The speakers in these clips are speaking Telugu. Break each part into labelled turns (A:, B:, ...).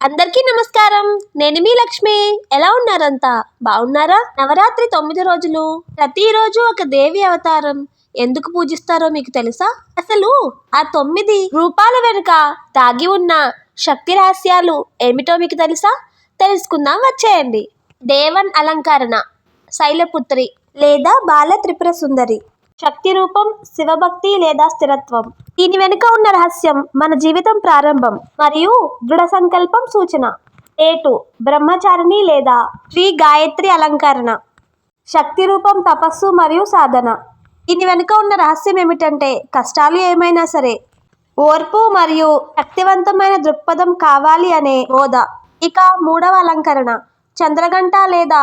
A: అందరికీ నమస్కారం. నేను మీ లక్ష్మి. ఎలా ఉన్నారంతా? బాగున్నారా? నవరాత్రి తొమ్మిది రోజులు. ప్రతిరోజు ఒక దేవి అవతారం. ఎందుకు పూజిస్తారో మీకు తెలుసా? అసలు ఆ తొమ్మిది రూపాల వెనుక దాగి ఉన్న శక్తి రహస్యాలు ఏమిటో మీకు తెలుసా? తెలుసుకుందాం వచ్చేయండి. దేవన్ అలంకరణ. శైలపుత్రి లేదా బాల త్రిపుర సుందరి. శక్తి రూపం శివభక్తి లేదా స్థిరత్వం. దీని వెనుక ఉన్న రహస్యం మన జీవితం ప్రారంభం మరియు దృఢ సంకల్పం సూచన. ఏటు బ్రహ్మచారిణి లేదా శ్రీ గాయత్రి అలంకరణ. శక్తి రూపం తపస్సు మరియు సాధన. దీని వెనుక ఉన్న రహస్యం ఏమిటంటే కష్టాలు ఏమైనా సరే. ఓర్పు మరియు శక్తివంతమైన దృక్పథం కావాలి అనే బోధ. ఇక మూడవ అలంకరణ. చంద్రగంట లేదా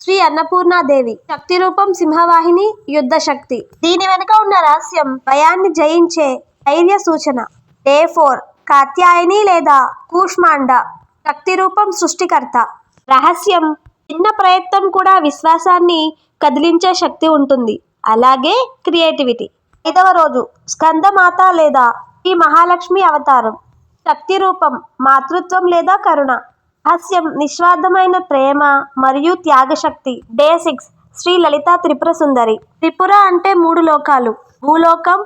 A: శ్రీ అన్నపూర్ణాదేవి. శక్తి రూపం సింహవాహిని యుద్ధ శక్తి దీని వెనుక ఉన్న రహస్యం భయాన్ని జయించే ధైర్య సూచన. Day four. కాత్యాయని లేదా కూష్మాండ. శక్తి రూపం సృష్టికర్త. రహస్యం చిన్న ప్రయత్నం కూడా విశ్వాసాన్ని కదిలించే శక్తి ఉంటుంది. అలాగే క్రియేటివిటీ. ఐదవ రోజు. స్కందమాత లేదా ఈ మహాలక్ష్మి అవతారం. శక్తి రూపం మాతృత్వం లేదా కరుణ. హాస్యం నిస్వార్థమైన ప్రేమ మరియు త్యాగశక్తి. Day six Shri Lalitha Tripura Sundari. Tripura అంటే మూడు లోకాలు. భూలోకం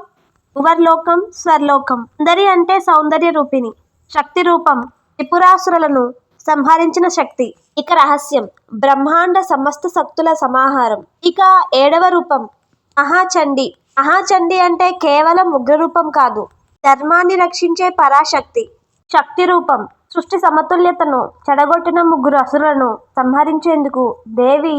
A: భువర్లోకం స్వర్లోకం. సుందరి అంటే సౌందర్య రూపిణి. శక్తి రూపం త్రిపురాసురులను సంహరించిన శక్తి. ఇక రహస్యం బ్రహ్మాండ సమస్త శక్తుల సమాహారం. ఇక ఏడవ రూపం మహాచండి. మహాచండి అంటే కేవలం ఉగ్రరూపం కాదు. ధర్మాన్ని రక్షించే పరాశక్తి. శక్తి రూపం సృష్టి సమతుల్యతను చెడగొట్టిన ముగ్గురు అసురులను సంహరించేందుకు దేవి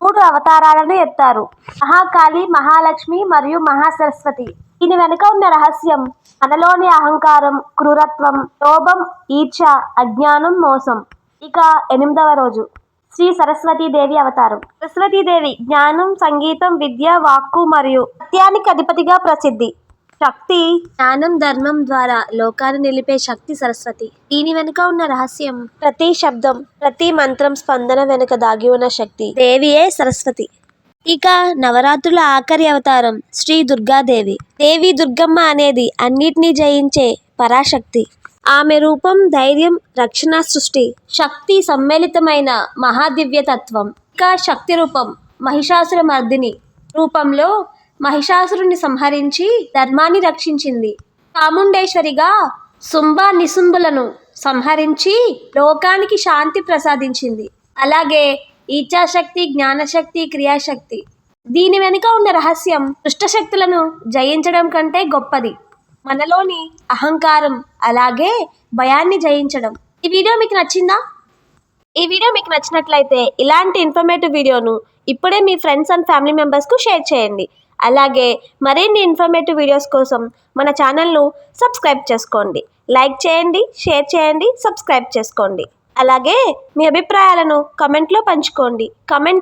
A: మూడు అవతారాలను ఎత్తారు. మహాకాళి మహాలక్ష్మి మరియు మహాసరస్వతి. దీని వెనుక ఉన్న రహస్యం మనలోని అహంకారం క్రూరత్వం లోభం ఈర్ష అజ్ఞానం మోసం. ఇక ఎనిమిదవ రోజు. శ్రీ సరస్వతీదేవి అవతారం. సరస్వతీదేవి జ్ఞానం సంగీతం విద్య వాక్కు మరియు సత్యానికి అధిపతిగా ప్రసిద్ధి. శక్తి. జ్ఞానం ధర్మం ద్వారా లోకాన్ని నిలిపే శక్తి సరస్వతి. దీని వెనుక ఉన్న రహస్యం. ప్రతి శబ్దం ప్రతి మంత్రం స్పందన వెనుక దాగి ఉన్న శక్తి. దేవియే సరస్వతి. ఇక నవరాత్రుల ఆఖరి అవతారం శ్రీ దుర్గాదేవి. దేవి దుర్గమ్మ అనేది అన్నిటినీ జయించే పరాశక్తి. ఆమె రూపం ధైర్యం రక్షణ సృష్టి శక్తి సమ్మిళితమైన మహాదివ్యతత్వం. ఇక శక్తి రూపం మహిషాసుర మర్దిని రూపంలో మహిషాసురుని సంహరించి ధర్మాన్ని రక్షించింది. చాముండేశ్వరిగా శుంభ నిశుంభులను సంహరించి లోకానికి శాంతి ప్రసాదించింది. అలాగే ఈచ్ఛాశక్తి జ్ఞానశక్తి క్రియాశక్తి. దీని వెనుక ఉన్న రహస్యం దుష్టశక్తులను జయించడం కంటే గొప్పది. మనలోని అహంకారం అలాగే భయాన్ని జయించడం. ఈ వీడియో మీకు నచ్చిందా? ఈ వీడియో మీకు నచ్చినట్లయితే ఇలాంటి ఇన్ఫర్మేటివ్ వీడియోను ఇప్పుడే మీ ఫ్రెండ్స్ అండ్ ఫ్యామిలీ మెంబర్స్కు షేర్ చేయండి. అలాగే మరిన్ని ఇన్ఫర్మేటివ్ వీడియోస్ కోసం మన ఛానల్ను సబ్స్క్రైబ్ చేసుకోండి. లైక్ చేయండి షేర్ చేయండి సబ్స్క్రైబ్ చేసుకోండి. అలాగే మీ అభిప్రాయాలను కమెంట్లో పంచుకోండి. కమెంట్